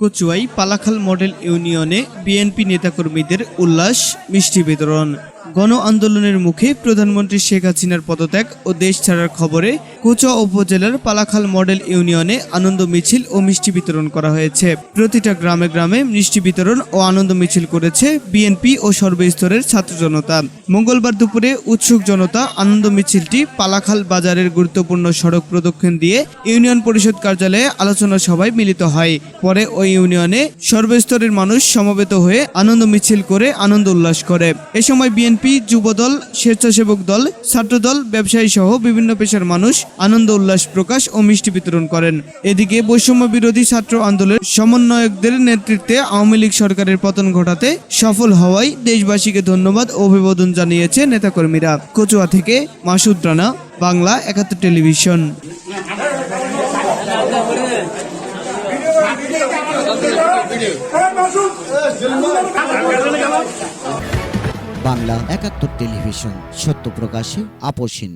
কচুয়াই Palakhal model ইউনিয়নে BNP নেতাকর্মীদের উল্লাস মিষ্টি বিতরণ। গণ আন্দোলনের মুখে প্রধানমন্ত্রী শেখ হাসিনার পদত্যাগ ও দেশ ছাড়ার খবরে কুচুয়া উপজেলার পালাখাল মডেল ইউনিয়নে আনন্দ মিছিল ও মিষ্টি বিতরণ করা হয়েছে। প্রতিটা গ্রামে গ্রামে মিষ্টি বিতরণ ও আনন্দ মিছিল করেছে বিএনপি ও সর্বস্তরের ছাত্র জনতা। মঙ্গলবার দুপুরে উৎসুক জনতা আনন্দ মিছিলটি পালাখাল বাজারের গুরুত্বপূর্ণ সড়ক প্রদক্ষিণ দিয়ে ইউনিয়ন পরিষদ কার্যালয়ে আলোচনা সভায় মিলিত হয়। পরে ওই ইউনিয়নে সর্বস্তরের মানুষ সমবেত হয়ে আনন্দ মিছিল করে আনন্দ উল্লাস করে। এ সময় বিএনপি যুবদল, স্বেচ্ছাসেবক দল, ছাত্রদল, ব্যবসায়ী সহ বিভিন্ন পেশার মানুষ আনন্দ, উল্লাস, প্রকাশ ও মিষ্টি বিতরণ করেন। এদিকে বৈষম্য বিরোধী ছাত্র আন্দোলনের সমন্বয়কদের নেতৃত্বে আওয়ামী লীগ সরকারের পতন ঘটাতে সফল হওয়ায় দেশবাসীকে ধন্যবাদ ও অভিবাদন জানিয়েছে নেতাকর্মীরা। কচুয়া থেকে মাসুদ রানা, বাংলা একাত্তর টেলিভিশন। বাংলা একাত্তর টেলিভিশন সত্য প্রকাশে আপোষহীন